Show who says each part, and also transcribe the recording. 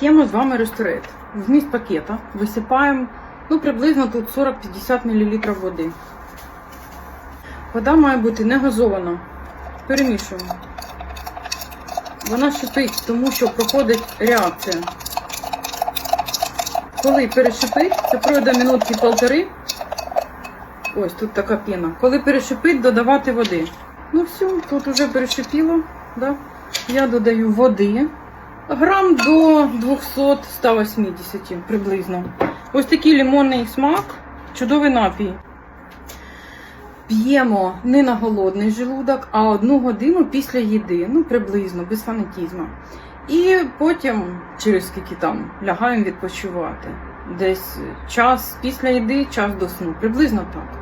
Speaker 1: П'ємо з вами ресторет. Вміст пакета висипаємо ну, приблизно тут 40-50 мл води. Вода має бути не газована. Перемішуємо. Вона шипить, тому що проходить реакція. Коли перешипить, це пройде минутки полтори. Ось тут така піна. Коли перешипить, додавати води. Ну все, тут вже перешипіло. Да? Я додаю води. Грам до 200-180 приблизно. Ось такий лимонний смак, чудовий напій. П'ємо не на голодний желудок, а одну годину після їди, ну приблизно, без фанатізму. І потім, через скільки там, лягаємо відпочивати. Десь час після їди, час до сну. Приблизно так.